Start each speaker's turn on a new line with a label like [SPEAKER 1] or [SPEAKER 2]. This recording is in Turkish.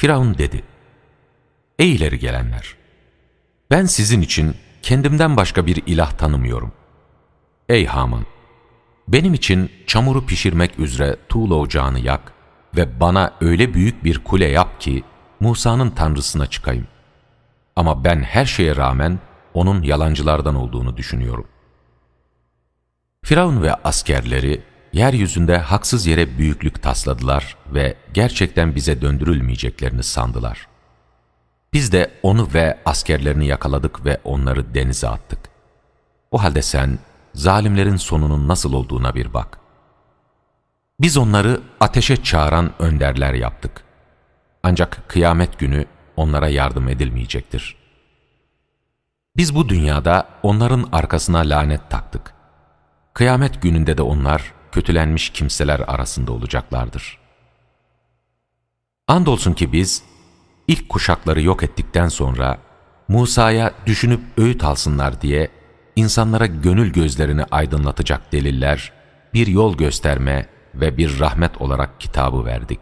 [SPEAKER 1] Firavun dedi, Ey ileri gelenler! Ben sizin için kendimden başka bir ilah tanımıyorum. Ey Haman! Benim için çamuru pişirmek üzere tuğla ocağını yak ve bana öyle büyük bir kule yap ki Musa'nın tanrısına çıkayım. Ama ben her şeye rağmen onun yalancılardan olduğunu düşünüyorum. Firavun ve askerleri yeryüzünde haksız yere büyüklük tasladılar ve gerçekten bize döndürülmeyeceklerini sandılar. Biz de onu ve askerlerini yakaladık ve onları denize attık. O halde sen zalimlerin sonunun nasıl olduğuna bir bak. Biz onları ateşe çağıran önderler yaptık. Ancak kıyamet günü onlara yardım edilmeyecektir. Biz bu dünyada onların arkasına lanet taktık. Kıyamet gününde de onlar kötülenmiş kimseler arasında olacaklardır. Andolsun ki biz ilk kuşakları yok ettikten sonra Musa'ya düşünüp öğüt alsınlar diye insanlara gönül gözlerini aydınlatacak deliller, bir yol gösterme ve bir rahmet olarak kitabı verdik.